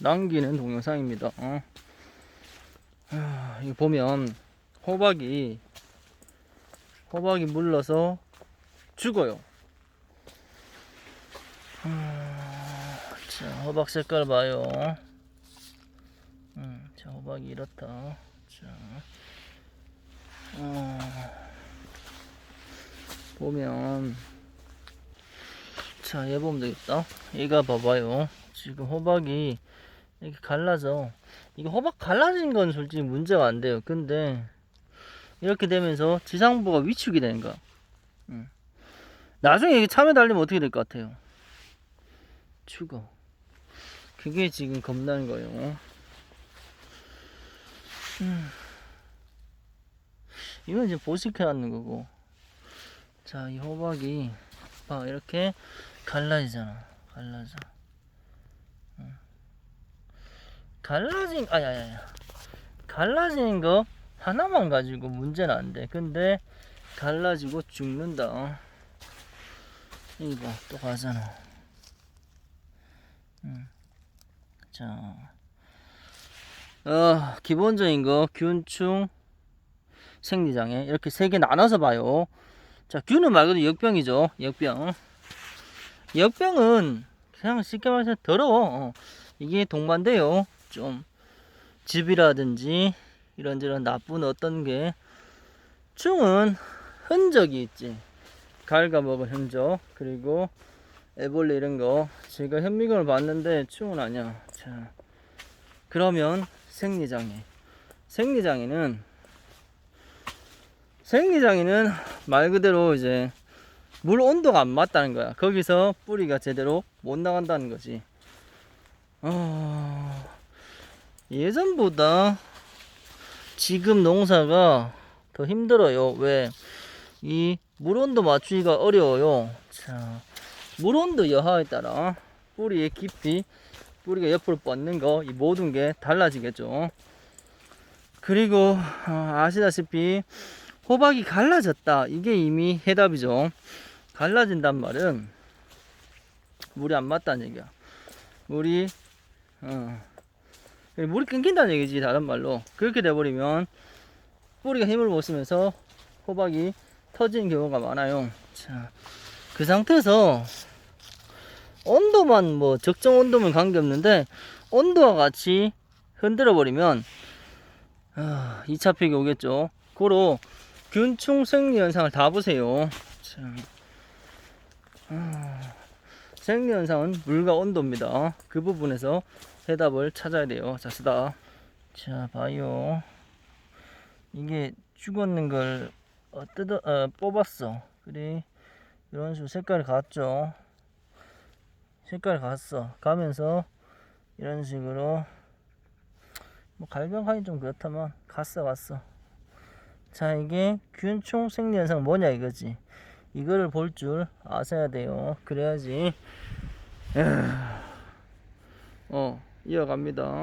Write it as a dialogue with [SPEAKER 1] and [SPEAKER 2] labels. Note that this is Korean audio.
[SPEAKER 1] 남기는 동영상입니다. 어. 하, 이거 보면 호박이 호박이 물러서 죽어요. 음, 자, 호박 색깔 봐요. 음, 자, 호박이 이렇다. 자, 어, 보면, 자, 얘 보면 되겠다. 얘가 봐봐요. 지금 호박이 이렇게 갈라져. 이거 호박 갈라진 건 솔직히 문제가 안 돼요. 근데, 이렇게 되면서 지상부가 위축이 되는 거야. 음. 나중에 이게 참외 달리면 어떻게 될 것 같아요? 죽어. 그게 지금 겁나는 거예요. 음. 이건 이제 보식해 놨는 거고. 자, 이 호박이 봐 이렇게 갈라지잖아. 갈라져. 음. 갈라진 아야야야. 갈라지는 거 하나만 가지고 문제는 안 돼. 근데 갈라지고 죽는다. 이거 봐, 또 가잖아. 음. 자, 어, 기본적인 거 균충 생리장애 이렇게 세 개 나눠서 봐요. 자, 균은 말 그대로 역병이죠. 역병. 역병은 그냥 쉽게 말해서 더러워. 어. 이게 동반돼요. 좀 즙이라든지 이런저런 나쁜 어떤 게 충은 흔적이 있지. 갉아먹은 흔적 그리고 애벌레 이런 거 제가 현미경을 봤는데 충은 아니야. 자, 그러면 생리장애. 생리장애는 생리장애는 말 그대로 이제 물 온도가 안 맞다는 거야. 거기서 뿌리가 제대로 못 나간다는 거지. 어, 예전보다 지금 농사가 더 힘들어요. 왜? 이 물 온도 맞추기가 어려워요. 자, 물 온도 여하에 따라 뿌리의 깊이, 뿌리가 옆으로 뻗는 거, 이 모든 게 달라지겠죠. 그리고 어, 아시다시피 호박이 갈라졌다. 이게 이미 해답이죠. 갈라진단 말은 물이 안 맞다는 얘기야. 물이 어, 물이 끊긴다는 얘기지 다른 말로 그렇게 돼버리면 뿌리가 힘을 못 쓰면서 호박이 터지는 경우가 많아요. 자, 그 상태에서 온도만 뭐 적정 온도면 관계없는데 온도와 같이 흔들어 버리면 아, 2차 팩이 오겠죠. 고로 균충 생리 현상을 다 보세요. 자, 아, 생리 현상은 물과 온도입니다. 그 부분에서 해답을 찾아야 돼요. 자, 쓰다. 자, 봐요. 이게 죽었는 걸 어, 뜯어 어, 뽑았어. 그래 이런 식으로 색깔이 갔죠. 색깔이 갔어. 가면서 이런 식으로 뭐 갈병하기 좀 그렇다만 갔어 갔어. 자 이게 균총 생리 현상 뭐냐 이거지. 이거를 볼 줄 아셔야 돼요. 그래야지. 에휴. 어 이어갑니다.